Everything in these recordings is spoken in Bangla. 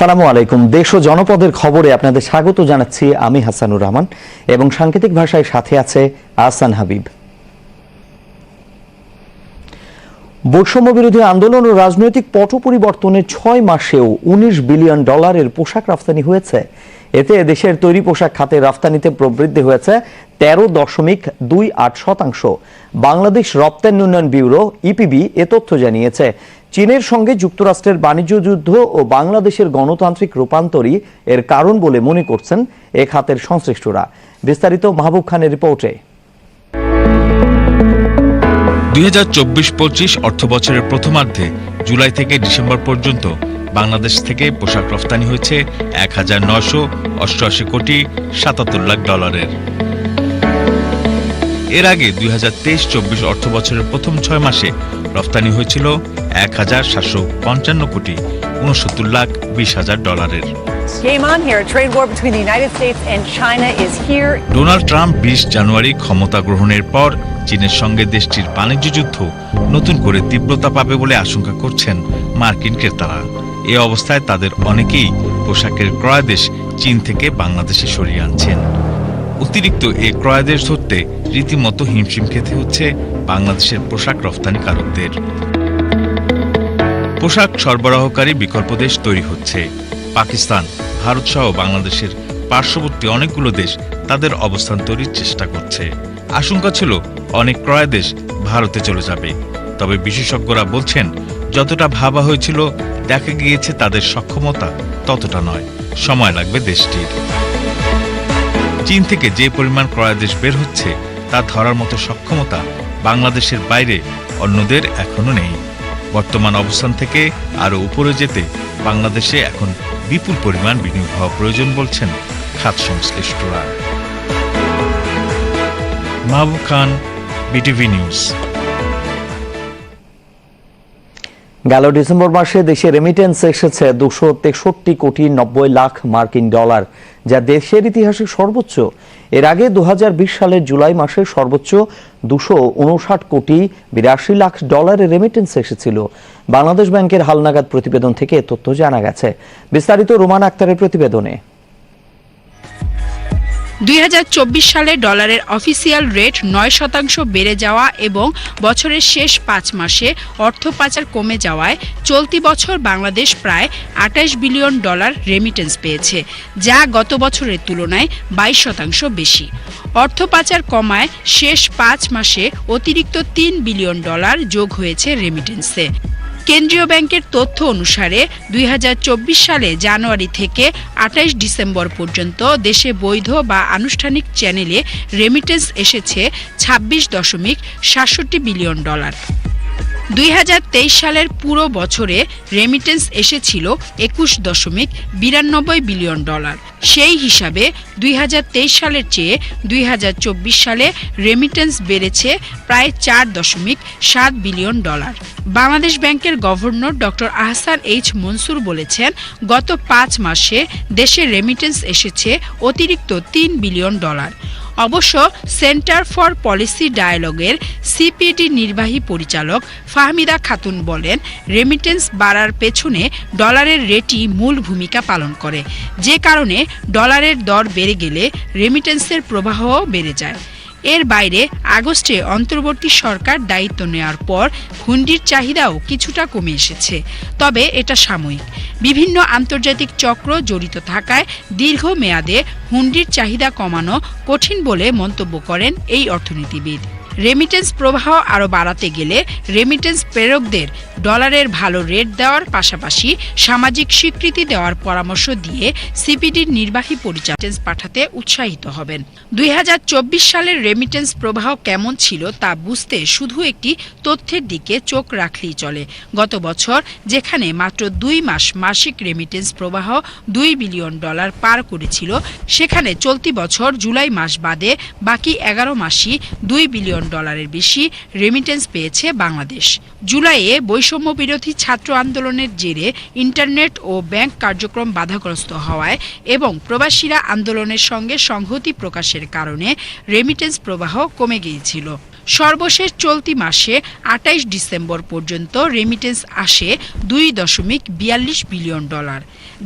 আসসালামু আলাইকুম। দেশ ও জনপদের খবরে আপনাদের স্বাগত জানাচ্ছি আমি হাসানুর রহমান এবং সাংকেতিক ভাষায় সাথে আছে আহসান হাবিব। বৈষম্য বিরোধী আন্দোলন ও রাজনৈতিক পট পরিবর্তনের ছয় মাসেও উনিশ বিলিয়ন ডলারের পোশাক রফতানি হয়েছে। এতে দেশের তৈরি পোশাক খাতে রফতানিতে প্রবৃদ্ধি হয়েছে তেরো দশমিক দুই আট শতাংশ। বাংলাদেশ রপ্তানি উন্নয়ন ব্যুরো, ইপিবি, এ তথ্য জানিয়েছে। চীনের সঙ্গে যুক্তরাষ্ট্রের বাণিজ্য যুদ্ধ ও বাংলাদেশের গণতান্ত্রিক রূপান্তরই এর কারণ বলে মনে করছেন এ খাতের সংশ্লিষ্টরা। বিস্তারিত মাহবুব খানের রিপোর্টে। দুই হাজার চব্বিশ পঁচিশ অর্থ বছরের প্রথমার্ধে জুলাই থেকে ডিসেম্বর পর্যন্ত বাংলাদেশ থেকে পোশাক রফতানি হয়েছে এক হাজার নশো অষ্টআশি কোটি সাতাত্তর লাখ ডলারের। এর আগে দুই হাজার তেইশ চব্বিশ অর্থ বছরের প্রথম ছয় মাসে রফতানি হয়েছিল এক হাজার সাতশো পঞ্চান্ন কোটি উনসত্তর লাখ বিশ হাজার ডলারের. ডোনাল্ড ট্রাম্প বিশ জানুয়ারি ক্ষমতা গ্রহণের পর চীনের সঙ্গে দেশটির বাণিজ্য যুদ্ধ নতুন করে তীব্রতা পাবে বলে আশঙ্কা করছেন মার্কিন ক্রেতারা। এ অবস্থায় তাদের অনেকেই পোশাকের ক্রয়াদেশ চীন থেকে বাংলাদেশে সরিয়ে আনছেন। অতিরিক্ত এ ক্রয়াদেশ ধরতে রীতিমতো হিমশিম খেতে হচ্ছে বাংলাদেশের পোশাক রফতানিকারকদের। পোশাক সরবরাহকারী বিকল্প দেশ তৈরি হচ্ছে। পাকিস্তান, ভারত সহ বাংলাদেশের পার্শ্ববর্তী অনেকগুলো দেশ তাদের অবস্থান তৈরির চেষ্টা করছে। আশঙ্কা ছিল অনেক ক্রয় দেশ ভারতে চলে যাবে। তবে বিশেষজ্ঞরা বলছেন, যতটা ভাবা হয়েছিল, দেখা গিয়েছে তাদের সক্ষমতা ততটা নয়। সময় লাগবে দেশটির। চীন থেকে যে পরিমাণ ক্রয়াদেশ বের হচ্ছে, তা ধরার মতো সক্ষমতা বাংলাদেশের বাইরে অন্যদের এখনও নেই। বর্তমান অবস্থান থেকে আরও উপরে যেতে বাংলাদেশে এখন বিপুল পরিমাণ বিনিয়োগ হওয়া প্রয়োজন বলছেন খাত সংশ্লিষ্টরা। Mahbub Khan, BTV news. গেল ডিসেম্বর মাসে দেশে রেমিটেন্স এসেছে দুশো তেষট্টি কোটি নব্বই লাখ মার্কিন ডলার, যা দেশের ইতিহাসে সর্বোচ্চ। এর আগে দু হাজার বিশ সালের জুলাই মাসে সর্বোচ্চ দুশো উনষাট কোটি বিরাশি লাখ ডলারের রেমিটেন্স এসেছিল। বাংলাদেশ ব্যাংকের হালনাগাদ প্রতিবেদন থেকে তথ্য জানা গেছে। বিস্তারিত রোমান আক্তারের প্রতিবেদনে। দুই হাজার চব্বিশ সালে ডলারের অফিসিয়াল রেট নয় শতাংশ বেড়ে যাওয়া এবং বছরের শেষ পাঁচ মাসে অর্থ পাচার কমে যাওয়ায় চলতি বছর বাংলাদেশ প্রায় আঠাশ বিলিয়ন ডলার রেমিটেন্স পেয়েছে, যা গত বছরের তুলনায় বাইশ শতাংশ বেশি। অর্থ পাচার কমায় শেষ পাঁচ মাসে অতিরিক্ত তিন বিলিয়ন ডলার যোগ হয়েছে রেমিটেন্সে কেন্দ্রীয় ব্যাংকের তথ্য অনুসারে দুই হাজার চব্বিশ সালে জানুয়ারি থেকে আঠাইশ ডিসেম্বর পর্যন্ত দেশে বৈধ বা আনুষ্ঠানিক চ্যানেলে রেমিটেন্স এসেছে ছাব্বিশ দশমিক সাতষট্টি বিলিয়ন ডলার। দুই হাজার তেইশ সালের পুরো বছরে রেমিটেন্স এসেছিল একুশ দশমিক বিরানব্বই বিলিয়ন ডলার সেই হিসাবে দুই হাজার তেইশ সালের চেয়ে দুই হাজার চব্বিশ সালে রেমিটেন্স বেড়েছে প্রায় চার দশমিক সাত বিলিয়ন ডলার বাংলাদেশ ব্যাংকের governor doctor Ahsan H Mansur বলেছেন, গত পাঁচ মাসে দেশে রেমিটেন্স এসেছে অতিরিক্ত তিন বিলিয়ন ডলার অবশ্য সেন্টার ফর পলিসি ডায়ালগের সিপিডি নির্বাহী পরিচালক ফাহমিদা খাতুন বলেন রেমিটেন্স বাড়ার পেছনে ডলারের রেটই মূল ভূমিকা পালন করে। যে কারণে ডলারের দর বেড়ে গেলে রেমিটেন্সের প্রবাহও বেড়ে যায়। এর বাইরে আগস্টে অন্তর্বর্তী সরকার দায়িত্ব নেওয়ার পর হুন্ডির চাহিদাও কিছুটা কমে এসেছে। তবে এটা সাময়িক। বিভিন্ন আন্তর্জাতিক চক্র জড়িত থাকায় দীর্ঘ মেয়াদে হুন্ডির চাহিদা কমানো কঠিন বলে মন্তব্য করেন এই অর্থনীতিবিদ। রেমিটেন্স প্রবাহ আরও বাড়াতে গেলে রেমিটেন্স প্রেরকদের ডলারের ভালো রেট দেওয়ার পাশাপাশি সামাজিক স্বীকৃতি দেওয়ার পরামর্শ দিয়ে সিপিডির নির্বাহী পরিচালক পাঠাতে উৎসাহিত হবেন। দুই হাজার চব্বিশ সালের রেমিটেন্স প্রবাহ কেমন ছিল তা বুঝতে শুধু একটি তথ্যের দিকে চোখ রাখলেই চলে। গত বছর যেখানে মাত্র দুই মাস মাসিক রেমিটেন্স প্রবাহ দুই বিলিয়ন ডলার পার করেছিল, সেখানে চলতি বছর জুলাই মাস বাদে বাকি এগারো মাসই দুই বিলিয়ন ডলারের বেশি রেমিটেন্স পেয়েছে বাংলাদেশ। জুলাইয়ে বৈষম্য বিরোধী ছাত্র আন্দোলনের জেরে ইন্টারনেট ও ব্যাংক কার্যক্রম বাধাগ্রস্ত হওয়ায় এবং প্রবাসীরা আন্দোলনের সঙ্গে সংহতি প্রকাশের কারণে রেমিটেন্স প্রবাহ কমে গিয়েছিল। সর্বশেষ চলতি মাসে আটাইশ ডিসেম্বর পর্যন্ত রেমিটেন্স আসে দুই দশমিক বিয়াল্লিশ বিলিয়ন ডলার,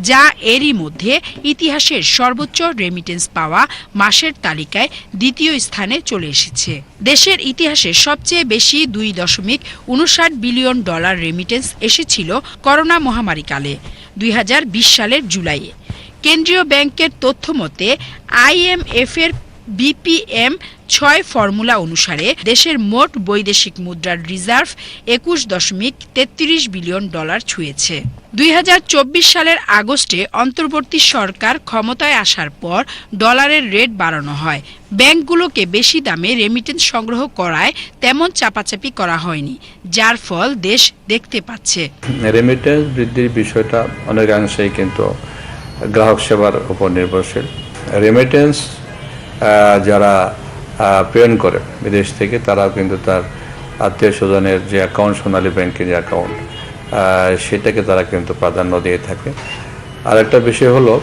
যা এরই মধ্যে ইতিহাসের সর্বোচ্চ রেমিটেন্স পাওয়া মাসের তালিকায় দ্বিতীয় স্থানে চলে এসেছে। দেশের ইতিহাসে সবচেয়ে বেশি দুই দশমিক উনষাট বিলিয়ন ডলার রেমিটেন্স এসেছিল করোনা মহামারীকালে, দুই হাজার বিশ সালের জুলাইয়ে। কেন্দ্রীয় ব্যাংকের তথ্য মতে, আইএমএফ এর বিপিএম ছয় ফর্মুলা অনুসারে দেশের মোট বৈদেশিক মুদ্রার রিজার্ভ একুশ দশমিক তেত্রিশ বিলিয়ন ডলার ছুঁয়েছে। দুই হাজার চব্বিশ সালের আগস্টে অন্তর্বর্তী সরকার ক্ষমতায় আসার পর ডলারের রেট বাড়ানো হয়। ব্যাংকগুলোকে বেশি দামে রেমিটেন্স সংগ্রহ করায় তেমন চাপাচাপি করা হয়নি, যার ফল দেশ দেখতে পাচ্ছে। রেমিটেন্স বৃদ্ধির বিষয়টা অনেকাংশেই কিন্তু গ্রাহক সেবার উপর নির্ভরশীল। রেমিটেন্স যারা প্রেরণ করে বিদেশ থেকে, তারাও কিন্তু তার আত্মীয় স্বজনের যে অ্যাকাউন্ট সোনালী ব্যাংকের যে অ্যাকাউন্ট সেটাকে তারা কিন্তু প্রাধান্য দিয়ে থাকে। আর একটা বিষয় হলো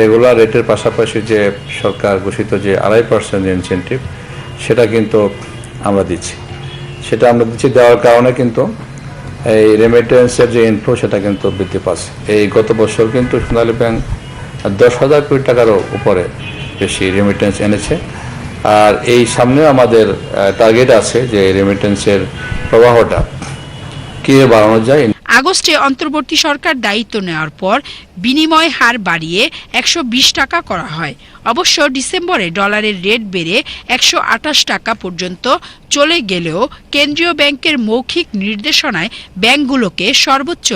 রেগুলার রেটের পাশাপাশি যে সরকার ঘোষিত যে আড়াই পার্সেন্ট ইনসেন্টিভ সেটা কিন্তু আমরা দিচ্ছি। সেটা আমরা দিচ্ছি দেওয়ার কারণে কিন্তু এই রেমিটেন্সের যে ইনফ্লো সেটা কিন্তু বৃদ্ধি পাচ্ছে। এই গত বছর কিন্তু সোনালী ব্যাংক দশ হাজার কোটি টাকারও উপরে বেশি রেমিটেন্স এনেছে। আর এই সামনেও আমাদের টার্গেট আছে যে রেমিটেন্সের প্রবাহটা কীভাবে বাড়ানো যায়। আগস্টে অন্তর্বর্তী সরকার দায়িত্ব নেওয়ার পর বিনিময় হার বাড়িয়ে একশো বিশ টাকা করা হয়। অবশ্য ডিসেম্বরে ডলারের রেট বেড়ে একশো আঠাশ টাকা পর্যন্ত চলে গেলেও কেন্দ্রীয় ব্যাংকের মৌখিক নির্দেশনায় ব্যাংকগুলোকে সর্বোচ্চ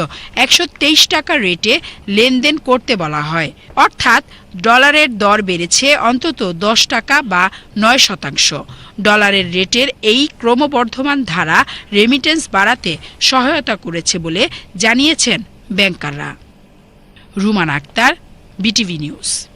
একশো তেইশ টাকা রেটে লেনদেন করতে বলা হয়। অর্থাৎ ডলারের দর বেড়েছে অন্তত দশ টাকা বা নয় শতাংশ। ডলারের রেটের এই ক্রমবর্ধমান ধারা রেমিটেন্স বাড়াতে সহায়তা করেছে বলে জানিয়েছেন ব্যাংকাররা। Ruman Akter, BTV news.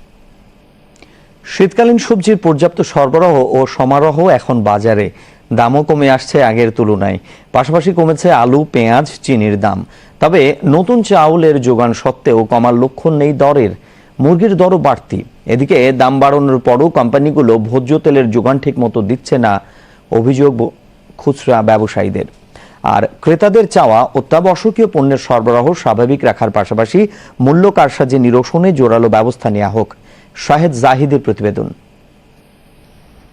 শীতকালীন সবজির পর্যাপ্ত সরবরাহ ও সমারোহ এখন বাজারে। দামও কমে আসছে আগের তুলনায়। পাশাপাশি কমেছে আলু, পেঁয়াজ, চিনির দাম। তবে নতুন চাউলের যোগান সত্ত্বেও কমার লক্ষণ নেই দরের। মুরগির দরও বাড়তি। এদিকে দাম বাড়ানোর পরও কোম্পানিগুলো ভোজ্য তেলের যোগান ঠিকমতো দিচ্ছে না অভিযোগ খুচরা ব্যবসায়ীদের। আর ক্রেতাদের চাওয়া অত্যাবশ্যকীয় পণ্যের সরবরাহ স্বাভাবিক রাখার পাশাপাশি মূল্য কারসাজি নিরসনে জোরালো ব্যবস্থা নেওয়া হোক। শাহেদ জাহিদের প্রতিবেদন।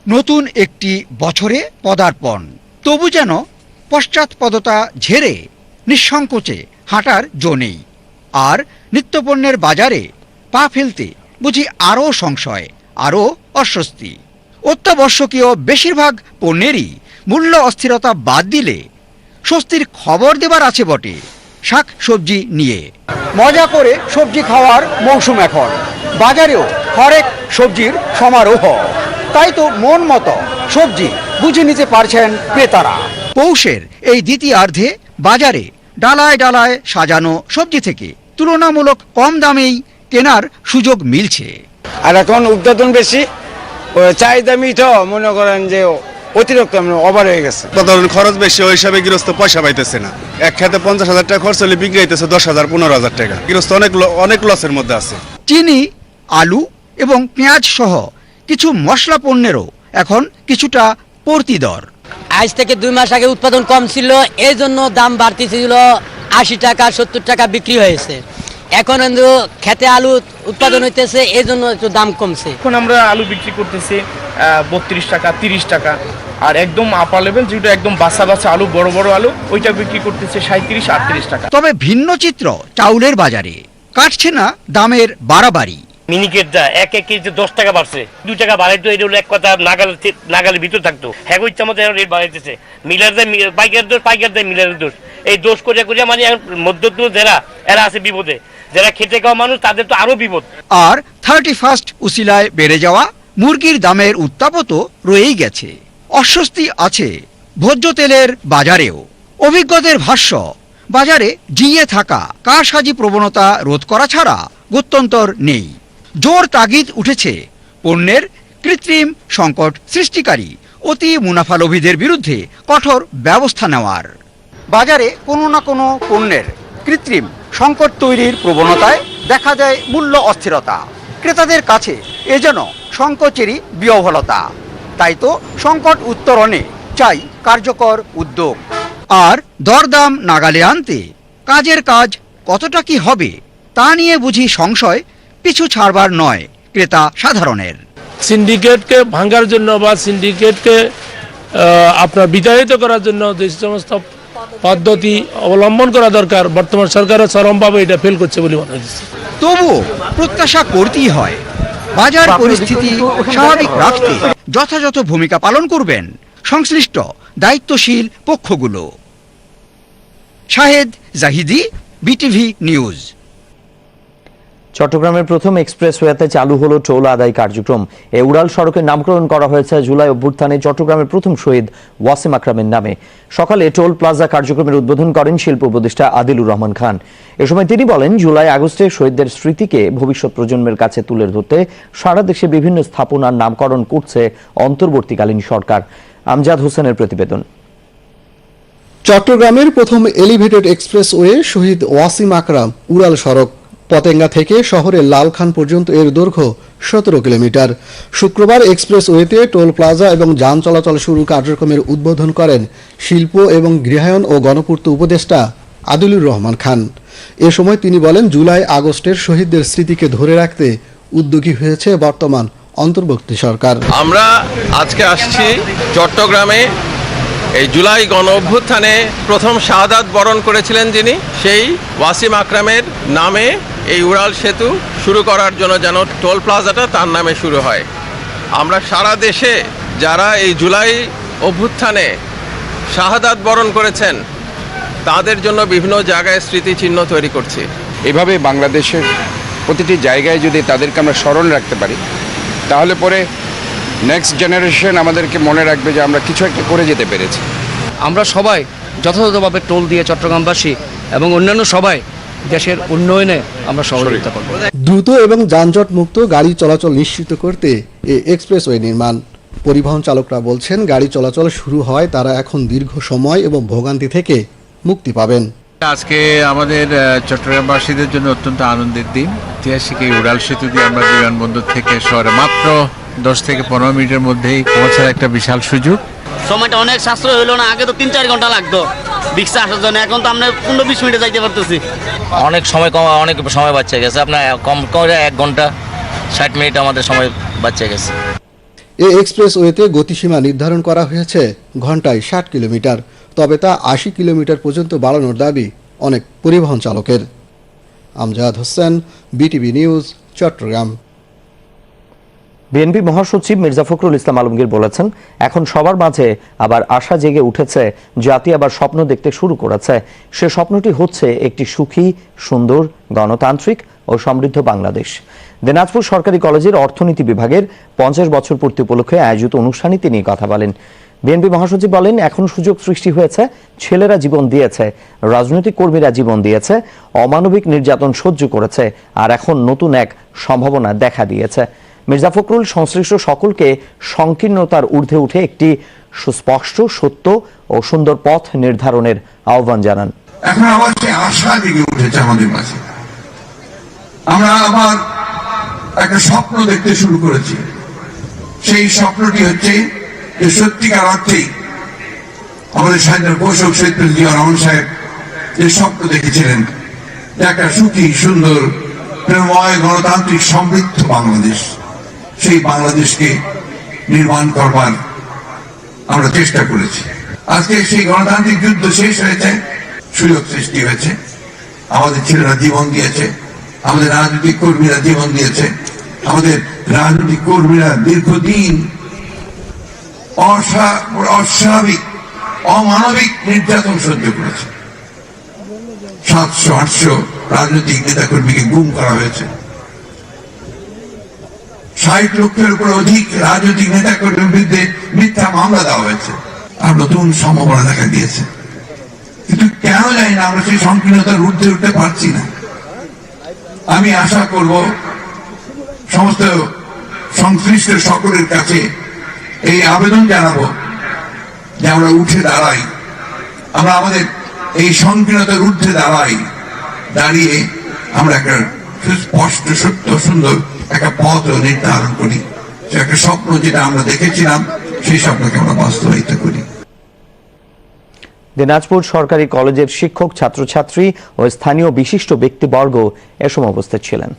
নতুন একটি বছরে পদার্পণ। তবু যেন পশ্চাৎপদতা ঝেড়ে নিঃসংকোচে হাঁটার জো নেই। আর নিত্যপণ্যের বাজারে পা ফেলতে বুঝি আরও সংশয়, আরও অস্বস্তি। অত্যাবশ্যকীয় বেশিরভাগ পণ্যেরই মূল্য অস্থিরতা বাদ দিলে স্বস্তির খবর দেবার আছে বটে, শাক সবজি নিয়ে। মজা করে সবজি খাওয়ার মৌসুম এখন। বাজারেও হরেক সবজির সমারোহ। তাই তো মন মতো সবজি বুঝে নিতে পারছেন ক্রেতারা। পৌষের এই দ্বিতীয়ার্ধে বাজারে ডালায় ডালায় সাজানো সবজি থেকে তুলনামূলক কম দামেই কেনার সুযোগ মিলছে। আর এখন উৎপাদন বেশি চাহিদা মিঠো মনে করেন যে অতিরিক্ত ওভার হয়ে গেছে। ধরুন খরচ বেশি ওই হিসাবে গৃহস্থ পয়সা পাইতেছে না। এক খেতে পঞ্চাশ হাজার টাকা খরচ হলে বিক্রি হইতেছে দশ হাজার পনেরো হাজার টাকা। গৃহস্থ অনেক অনেক লসের মধ্যে আছে। চিনি আলু এবং পেঁয়াজ সহ কিছু মশলা পণ্যেরও এখন কিছুটা পড়তি দর। আজ থেকে দুই মাস আগে উৎপাদন কম ছিল এই জন্য দাম বাড়তি ছিল আশি টাকা সত্তর টাকা বিক্রি হয়েছে। এখন খেতে আলু উৎপাদন হইতেছে এই জন্য একটু দাম কমছে। এখন আমরা আলু বিক্রি করতেছি বত্রিশ টাকা তিরিশ টাকা। আর একদম আপার লেভেল যেটা একদম বাসা বাসা আলু বড় বড় আলু ওইটা বিক্রি করতেছে সাঁত্রিশ আটত্রিশ টাকা। তবে ভিন্ন চিত্র চাউলের বাজারে। কাটছে না দামের বাড়াবাড়ি। মিনিকেটটা এক এক কেজিতে দশ টাকা বাড়ছে। দুই টাকা বাড়াইতো এটা হলো এক কথা নাগাল নাগালের ভিতর থাকতো। হ্যাঁ ইচ্ছা মতো রেট বাড়াইতেছে। মিলার দেয় পাইকার দোষ পাইকার দেয় মিলারের দোষ এই দোষ করে করে মানে এখন মধ্যত্ব যারা এরা আছে বিপদে। যারা খেতে খাওয়া মানুষ, তাদের তো আরও বিপদ। আর থার্টি ফার্স্ট উসিলায় বেড়ে যাওয়া মুরগির দামের উত্তাপও তো রয়েই গেছে। অস্বস্তি আছে ভোজ্য তেলের বাজারেও। অভিজ্ঞদের ভাষ্য, বাজারে জিয়ে থাকা কারসাজি প্রবণতা রোধ করা ছাড়া গত্যন্তর নেই। জোর তাগিদ উঠেছে পণ্যের কৃত্রিম সংকট সৃষ্টিকারী, অতি মুনাফালোভীদের বিরুদ্ধে কঠোর ব্যবস্থা নেওয়ার। বাজারে কোনো না কোনো পণ্যের কৃত্রিম সংকট তৈরির প্রবণতায় দেখা যায় মূল্য অস্থিরতা। ক্রেতাদের কাছে এ যেন সংকোচেরই বিহবলতা। তাই তো সংকট উত্তরণে চাই কার্যকর উদ্যোগ। আর দরদাম নাগালে আনতে কাজের কাজ কতটা কি হবে তা নিয়ে বুঝি সংশয় পিছু ছাড়বার নয় ক্রেতা সাধারণের। সিন্ডিকেটকে ভাঙার জন্য বা সিন্ডিকেটকে আপনার বিতাড়িত করার জন্য যে সমস্ত পদ্ধতি অবলম্বন করা দরকার। বর্তমান সরকারও চরমভাবে এটা ফেল করছে বলে মনে হচ্ছে। তবুও প্রত্যাশা করতেই হয়। বাজার পরিস্থিতি স্বাভাবিক রাখতে যথাযথ ভূমিকা পালন করবেন সংশ্লিষ্ট দায়িত্বশীল পক্ষগুলো। Shahed Zahidi BTV news. চট্টগ্রামের প্রথম এক্সপ্রেসওয়েতে চালু হলো টোল আদায় কার্যক্রম। এ উড়াল সড়কের নামকরণ করা হয়েছে জুলাই অভ্যুত্থানে চট্টগ্রামের প্রথম শহীদ ওয়াসিম আকরামের নামে। সকালে টোল প্লাজা কার্যক্রমের উদ্বোধন করেন শিল্প উপদেষ্টা আদিলুর রহমান খান। এ সময় তিনি বলেন, জুলাই আগস্টে শহীদদের স্মৃতিকে ভবিষ্যৎ প্রজন্মের কাছে তুলে ধরতে সারা দেশে বিভিন্ন স্থাপনার নামকরণ করছে অন্তর্বর্তীকালীন সরকার। আমজাদ হোসেনের প্রতিবেদন। চট্টগ্রামের প্রথম এলিভেটেড এক্সপ্রেসওয়ে শহীদ ওয়াসিম আকরাম, উড়াল সড়ক। পতেঙ্গা থেকে শহরের লালখান পর্যন্ত এর দৈর্ঘ্য সতেরো কিলোমিটার। শুক্রবার এক্সপ্রেসওয়েতে টোল প্লাজা এবং যান চলাচল শুরু কার্যক্রমের উদ্বোধন করেন শিল্প এবং গৃহায়ন ও গণপূর্ত উপদেষ্টা আদিলুর রহমান খান। এ সময় তিনি বলেন, জুলাই আগস্টের শহীদদের স্মৃতিকে ধরে রাখতে উদ্যোগী হয়েছে বর্তমান অন্তর্বর্তী সরকার। আমরা আজকে আসছি চট্টগ্রামে। এই জুলাই গণ অভ্যুত্থানে প্রথম শাহাদাত বরণ করেছিলেন যিনি, সেই ওয়াসিম আকরামের নামে এই উড়াল সেতু শুরু করার জন্য যেন টোল প্লাজাটা তার নামে শুরু হয়। আমরা সারা দেশে যারা এই জুলাই অভ্যুত্থানে শাহাদাত বরণ করেছেন তাদের জন্য বিভিন্ন জায়গায় স্মৃতিচিহ্ন তৈরি করছি। এভাবে বাংলাদেশের প্রতিটি জায়গায় যদি তাদেরকে আমরা স্মরণ রাখতে পারি তাহলে পরে নেক্সট জেনারেশন আমাদেরকে মনে রাখবে যে আমরা কিছু একটা করে যেতে পেরেছি। আমরা সবাই যথাযথভাবে টোল দিয়ে চট্টগ্রামবাসী এবং অন্যান্য সবাই দেশের উন্নয়নে আমরা সহযোগিতা করব। দ্রুত এবং যানজট মুক্ত গাড়ি চলাচল নিশ্চিত করতে এই এক্সপ্রেসওয়ে নির্মাণ। পরিবহন চালকরা বলছেন গাড়ি চলাচল শুরু হয় তারা এখন দীর্ঘ সময় এবং ভোগান্তি থেকে মুক্তি পাবেন। আজকে আমাদের চট্টগ্রামবাসীদের জন্য অত্যন্ত আনন্দের দিন। ঐতিহাসিক এই উড়াল সেতু দিয়ে আমরা বিমানবন্দর থেকে শহরে মাত্র দশ থেকে পনেরো মিনিটের মধ্যেই পৌঁছার একটা বিশাল সুযোগ। সময়টা অনেক সাশ্রয় হইল না আগে তো তিন চার ঘণ্টা লাগতো। রিক্সা আসার জন্য এখন তো আমরা পনেরো বিশ মিনিটে যাইতে পারতেছি। অনেক সময় কম অনেক সময় বাচ্চা গেছে। আপনার কম করে এক ঘণ্টা ষাট মিনিট আমাদের সময় বাচ্চা গেছে। এই এক্সপ্রেসওয়েতে গতিসীমা নির্ধারণ করা হয়েছে ঘন্টায় ষাট কিলোমিটার তবে তা আশি কিলোমিটার পর্যন্ত বাড়ানোর দাবি অনেক পরিবহন চালকের। Amjad Hossain BTV news Chittagong. BNP মহাসচিব মির্জা ফখরুল ইসলাম আলমগীর বলেছেন, এখন সবার মাঝে আবার আশা জেগে উঠেছে, জাতি আবার স্বপ্ন দেখতে শুরু করেছে। সে স্বপ্নটি হচ্ছে একটি সুখী, সুন্দর, গণতান্ত্রিক ও সমৃদ্ধ বাংলাদেশ। দিনাজপুর সরকারি কলেজের অর্থনীতি বিভাগের পঞ্চাশ বছর পূর্তি উপলক্ষে আয়োজিত অনুষ্ঠানে তিনি কথা বলেন। বিএনপি মহাসচিব বলেন, এখন সুযোগ সৃষ্টি হয়েছে, ছেলেরা জীবন দিয়েছে, রাজনৈতিক কর্মীরা জীবন দিয়েছে, অমানবিক নির্যাতন সহ্য করেছে, আর এখন নতুন এক সম্ভাবনা দেখা দিয়েছে। মির্জা ফখরুল সংশ্লিষ্ট সকলকে সংকীর্ণতার ঊর্ধ্বে উঠে একটি সুস্পষ্ট, সত্য ও সুন্দর পথ নির্ধারণের আহ্বান জানান। এখন আবার সে আশা জেগে উঠেছে আমাদের আমরা আবার একটা স্বপ্ন দেখতে শুরু করেছি। সেই স্বপ্নটি হচ্ছে যে সত্যিকার অর্থেই আমাদের স্বাধীন কৌশল শহীদ জিয়া রহমান সাহেব যে স্বপ্ন দেখেছিলেন একটা সুখী, সুন্দর, প্রেমময়, গণতান্ত্রিক সমৃদ্ধ বাংলাদেশ। সেই বাংলাদেশকে নির্মাণ করবার আমরা চেষ্টা করেছি। আজকে সেই গণতান্ত্রিক যুদ্ধ শেষ হয়েছে, সুযোগ সৃষ্টি হয়েছে। আমাদের ছেলেরা জীবন দিয়েছে, আমাদের রাজনৈতিক কর্মীরা জীবন দিয়েছে। আমাদের রাজনৈতিক কর্মীরা দীর্ঘদিন অস্বা- অস্বাভাবিক, অমানবিক নির্যাতন সহ্য করেছে। সাতশো, আটশো রাজনৈতিক নেতাকর্মীকে গুম করা হয়েছে। ষাট লক্ষের উপর অধিক রাজনৈতিক নেতাকর্মীর বিরুদ্ধে মিথ্যা মামলা দেওয়া হয়েছে। আর নতুন সম্ভাবনা দেখা দিয়েছে। কিন্তু কেন জানি না, আমরা সেই সংকীর্ণতার ঊর্ধ্বে উঠতে পারছি না। আমি আশা করব, সমস্ত সংশ্লিষ্ট সকলের কাছে এই আবেদন জানাব যে আমরা উঠে দাঁড়াই। আমরা আমাদের এই সংকীর্ণতার ঊর্ধ্বে দাঁড়াই। দাঁড়িয়ে আমরা একটা সুস্পষ্ট, সত্য, সুন্দর একটা পথ নির্ধারণ করি। একটা স্বপ্ন যেটা আমরা দেখেছিলাম, সেই স্বপ্নকে আমরা বাস্তবায়িত করি। দিনাজপুর সরকারি কলেজের শিক্ষক, ছাত্রছাত্রী ও স্থানীয় বিশিষ্ট ব্যক্তিবর্গ এ সময় উপস্থিত ছিলেন।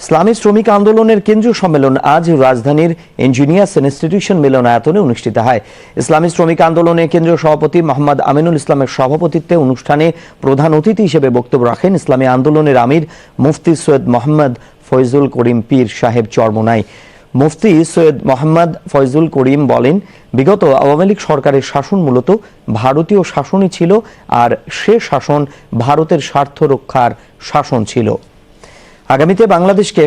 ইসলামী শ্রমিক আন্দোলনের কেন্দ্রীয় সম্মেলন আজ রাজধানীর ইঞ্জিনিয়ার্স ইনস্টিটিউশন মিলনায়তনে অনুষ্ঠিত হয়। ইসলামী শ্রমিক আন্দোলনের কেন্দ্রীয় সভাপতি মোহাম্মদ আমিনুল ইসলামের সভাপতিত্বে অনুষ্ঠানে প্রধান অতিথি হিসেবে বক্তব্য রাখেন ইসলামী আন্দোলনের আমির মুফতি সৈয়দ মোহাম্মদ ফয়জুল করিম পীর সাহেব চরমোনাই। মুফতি সৈয়দ মোহাম্মদ ফয়জুল করিম বলেন, বিগত আওয়ামী লীগ সরকারের শাসন মূলত ভারতীয় শাসনই ছিল আর সে শাসন ভারতের স্বার্থ রক্ষার শাসন ছিল। আগামীতে বাংলাদেশকে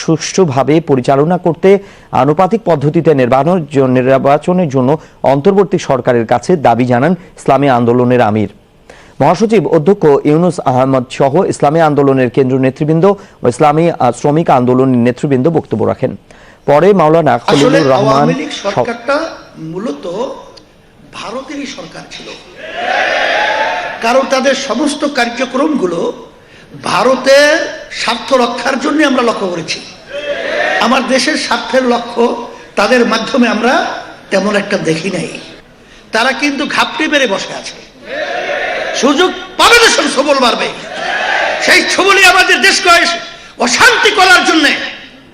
সুষ্ঠুভাবে পরিচালনা করতে আনুপাতিক পদ্ধতিতে নির্বাচনের জন্য অন্তর্বর্তী সরকারের কাছে দাবি জানান ইসলামী আন্দোলনের আমির। মহাসচিব অধ্যক্ষ ইউনুস আহমদ সহ ইসলামী আন্দোলনের কেন্দ্রীয় নেতৃবৃন্দ ও ইসলামী শ্রমিক আন্দোলনের নেতৃবৃন্দ বক্তব্য রাখেন। পরে মাওলানা খলিলুর রহমান সরকারটা মূলত ভারতেরই সরকার ছিল। কারণ তাদের সমস্ত কার্যক্রমগুলো ভারতের স্বার্থ রক্ষার জন্য আমরা লক্ষ্য করেছি। আমার দেশের স্বার্থের লক্ষ্য তাদের মাধ্যমে আমরা তেমন একটা দেখি নাই। তারা কিন্তু ঘাপটি মেরে বসে আছে। সুযোগ পাবে দেশের সবল বাড়বে। সেই ছবলি আমাদের দেশকে অশান্তি করার জন্য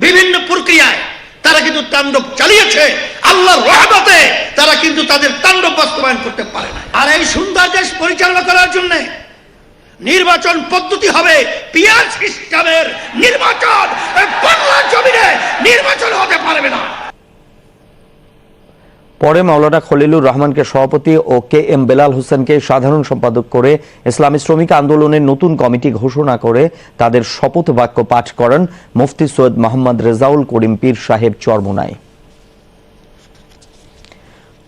বিভিন্ন প্রক্রিয়ায় তারা কিন্তু তাণ্ডব চালিয়েছে। আল্লাহর রহমতে তারা কিন্তু তাদের তাণ্ডব বাস্তবায়ন করতে পারে না আর এই সুন্দর দেশ পরিচালনা করার জন্য নির্বাচন পদ্ধতি হবে পিয়ার সিস্টেমের নির্বাচন। বাংলার জমিনে নির্বাচন হতে পারবে না। পরে মাওলানা খলিলুর রহমানকে সভাপতি ও কে এম বেলাল হোসেনকে সাধারণ সম্পাদক করে ইসলামী শ্রমিক আন্দোলনের নতুন কমিটি ঘোষণা করে তাদের শপথ বাক্য পাঠ করেন মুফতি সৈয়দ মোহাম্মদ রেজাউল করিম পীর সাহেব চরমোনাই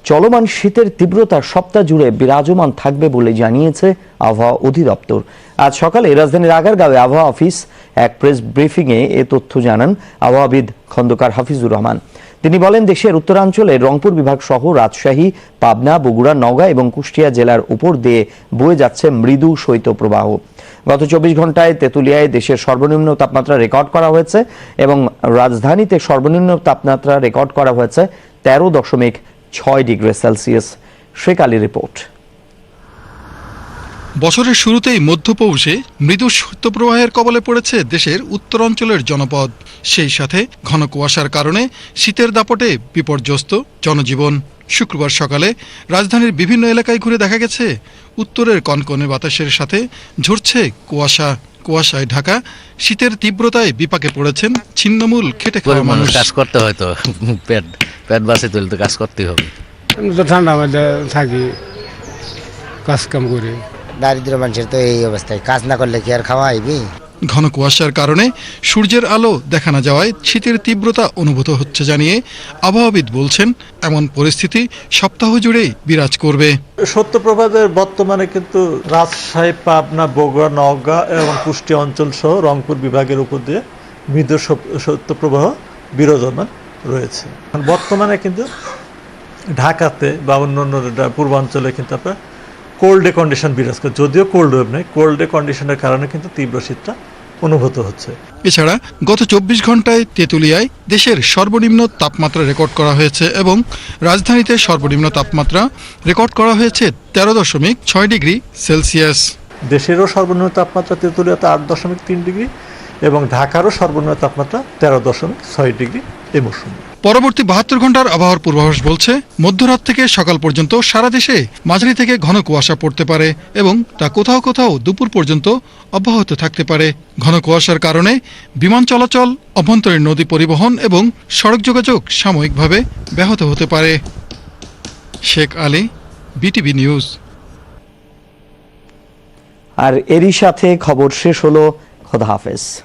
চলমান শীতের তীব্রতা সপ্তাহ জুড়ে বিরাজমান থাকবে বলে জানিয়েছে আবহাওয়া অধিদপ্তর। আজ সকালে রাজধানীর আগারগাঁওয়ে আবহাওয়া অফিস এক প্রেস ব্রিফিংয়ে এ তথ্য জানান আবহাওয়াবিদ খন্দকার হাফিজুর রহমান। তিনি বলেন, দেশের উত্তরাঞ্চলে রংপুর বিভাগ সহ রাজশাহী, পাবনা, বগুড়া, নওগাঁ এবং কুষ্টিয়া জেলার উপর দিয়ে বয়ে যাচ্ছে মৃদু শৈত্যপ্রবাহ। গত চব্বিশ ঘন্টায় তেঁতুলিয়ায় দেশের সর্বনিম্ন তাপমাত্রা রেকর্ড করা হয়েছে এবং রাজধানীতে সর্বনিম্ন তাপমাত্রা রেকর্ড করা হয়েছে তেরো দশমিক ছয় ডিগ্রি সেলসিয়াস। শেখালি রিপোর্ট। বছরের শুরুতেই মধ্যপৌষে মৃদু শৈত্যপ্রবাহের কবলে পড়েছে দেশের উত্তরাঞ্চলের জনপদ। সেই সাথে ঘন কুয়াশার কারণে শীতের দাপটে বিপর্যস্ত জনজীবন। শুক্রবার সকালে রাজধানীর বিভিন্ন এলাকায় ঘুরে দেখা গেছে উত্তরের কনকনে বাতাসের সাথে ঝরছে কুয়াশা। কুয়াশায় ঢাকা শীতের তীব্রতায় বিপাকে পড়েছেন ছিন্নমূল খেটে খাওয়া মানুষ কাজ করতে হয় তো পেট পেট বাঁচে তুলে তো কাজ করতেই হবে। আমি তো ঠান্ডা মধ্যে থাকি কাজ কাম করি। দারিদ্র মানুষের তো এই অবস্থায়। কাজ না করলে কি আর খাওয়া আইবি ঘন কুয়াশার কারণে সূর্যের আলো দেখা না যাওয়ায় শীতের তীব্রতা অনুভূত হচ্ছে জানিয়ে আবহাওয়াবিদ বলছেন এমন পরিস্থিতি সপ্তাহ জুড়েই বিরাজ করবে। সত্যপ্রভাতের বর্তমানে কিন্তু রাজশাহী পাবনা বগুড়া নওগাঁ এবং কুষ্টিয়া অঞ্চল সহ রংপুর বিভাগের উপর দিয়ে মৃদু সত্যপ্রবাহ বিরাজমান রয়েছে। বর্তমানে কিন্তু ঢাকাতে বা অন্য অন্য পূর্বাঞ্চলে কিন্তু আপনার কোল্ড কন্ডিশন বিরাজ করে। যদিও কোল্ড ওয়েভ নেই কোল্ড কন্ডিশনের কারণে কিন্তু তীব্র শীতটা অনুভূত হচ্ছে। এছাড়া গত চব্বিশ ঘন্টায় তেঁতুলিয়ায় দেশের সর্বনিম্ন তাপমাত্রা রেকর্ড করা হয়েছে এবং রাজধানীতে সর্বনিম্ন তাপমাত্রা রেকর্ড করা হয়েছে তেরো দশমিক ছয় ডিগ্রি সেলসিয়াস। দেশেরও সর্বনিম্ন তাপমাত্রা তেঁতুলিয়াতে আট দশমিক তিন ডিগ্রি এবং ঢাকারও সর্বনিম্ন তাপমাত্রা তেরো দশমিক ছয় ডিগ্রি এ মৌসুমে। পরবর্তী বাহাত্তর ঘণ্টার আবহাওয়ার পূর্বাভাস বলছে, মধ্যরাত থেকে সকাল পর্যন্ত সারা দেশে মাঝারি থেকে ঘন কুয়াশা পড়তে পারে এবং তা কোথাও কোথাও দুপুর পর্যন্ত অব্যাহত থাকতে পারে। ঘন কুয়াশার কারণে বিমান চলাচল, অভ্যন্তরীণ নদী পরিবহন এবং সড়ক যোগাযোগ সাময়িকভাবে ব্যাহত হতে পারে। Sheikh Ali, BTV news. আর এরই সাথে খবর শেষ হলো। খোদা হাফেজ।